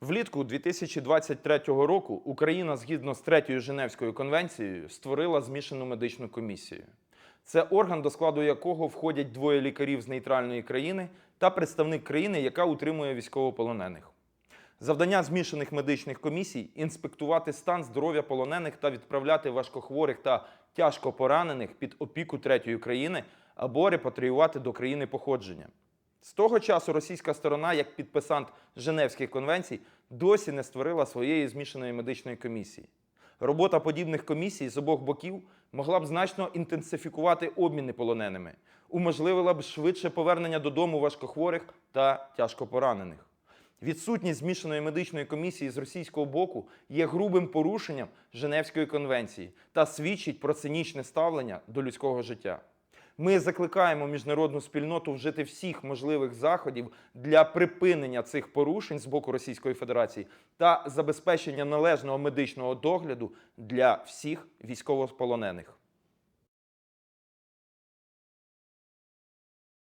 Влітку 2023 року Україна згідно з третьою Женевською конвенцією створила змішану медичну комісію. Це орган, до складу якого входять двоє лікарів з нейтральної країни та представник країни, яка утримує військовополонених. Завдання змішаних медичних комісій інспектувати стан здоров'я полонених та відправляти важкохворих та тяжко поранених під опіку третьої країни або репатріювати до країни походження. З того часу російська сторона, як підписант Женевських конвенцій, досі не створила своєї змішаної медичної комісії. Робота подібних комісій з обох боків могла б значно інтенсифікувати обміни полоненими, уможливила б швидше повернення додому важкохворих та тяжко поранених. Відсутність змішаної медичної комісії з російського боку є грубим порушенням Женевської конвенції та свідчить про цинічне ставлення до людського життя. Ми закликаємо міжнародну спільноту вжити всіх можливих заходів для припинення цих порушень з боку Російської Федерації та забезпечення належного медичного догляду для всіх військовополонених.